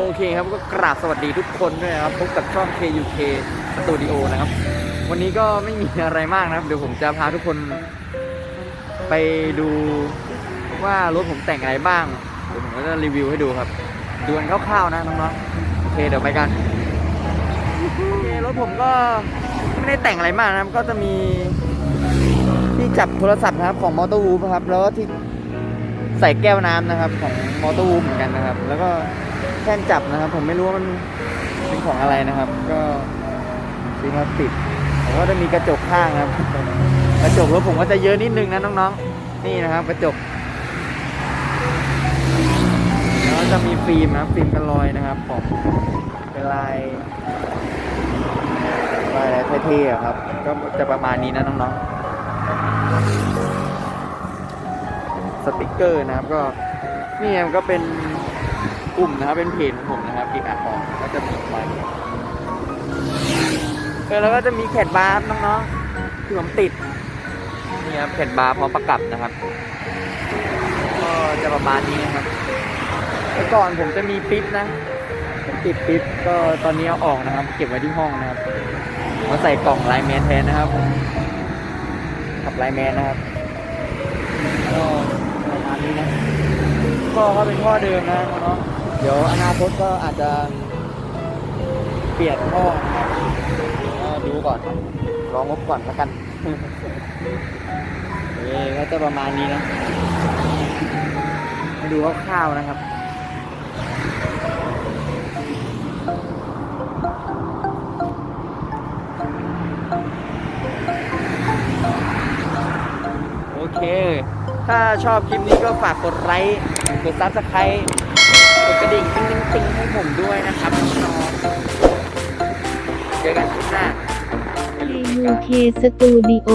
โอเคครับก็กราบสวัสดีทุกคนด้วยนะครับพบกับช่อง KUK Studio นะครับ วันนี้ก็ไม่มีอะไรมากนะครับ เดี๋ยวผมจะพาทุกคนไปดูว่ารถผมแต่งอะไรบ้างเดี๋ยวผมก็จะรีวิวให้ดูครับดูกันคร่าวๆนะน้องๆโอเคเดี๋ยวไปกันโอเครถผมก็ไม่ได้แต่งอะไรมากนะครับ ก็จะมีที่จับโทรศัพท์นะครับของมอเตอร์วูฟครับแล้วก็ที่ใส่แก้วน้ำนะครับ ของมอเตอร์วูฟเหมือนกันนะครับ แล้วก็ แท่นจับนะครับ ผมไม่รู้ว่ามันเป็นของอะไรนะครับ ก็ดีครับติดแล้วก็จะมีกระจกข้างนะครับ กระจกรถผมก็จะเยอะนิดนึงนะน้องๆ นี่นะครับ กระจกแล้วก็จะมีฟิล์มนะฟิล์มกันรอยนะครับของเป็นลายลายอะไรเท่ๆครับ ก็จะประมาณนี้นะน้องๆสติกเกอร์นะครับก็นี่มันก็เป็น กลุ่มนะครับ เป็นเพจของผมนะครับอีกอะออกก็จะมีไว้เออแล้วก็จะมีแขนบาร์น้องๆที่ผมติดนี่ครับแขนบาร์พร้อมประกับนะครับ ก็จะประมาณนี้นะครับเมื่ก่อนผมจะมีปิ๊บนะผมติดปิ๊บก็ตอนนี้เอาออกนะครับ เก็บไว้ที่ห้องนะครับมาใส่กล่องไลน์แมนแทนนะครับกับไลน์แมนนะครับก็ประมาณนี้นะก็ก็เป็นท่อเดิมนะเนาะ เดี๋ยวอนาคตก็อาจจะเปลี่ยนท่อนะครับดูก่อนลองงบก่อนล้วกันโอเคก็จะประมาณนี้นะ ดูคร่าวๆนะครับโอเค ถ้าชอบคลิปนี้ก็ฝากกดไลค์ กดซับสไครต์ ดกระดิ่งติ๊งติ๊งให้ผมด้วยนะครับน้องเจอกันคลิปหน้า KUK Studio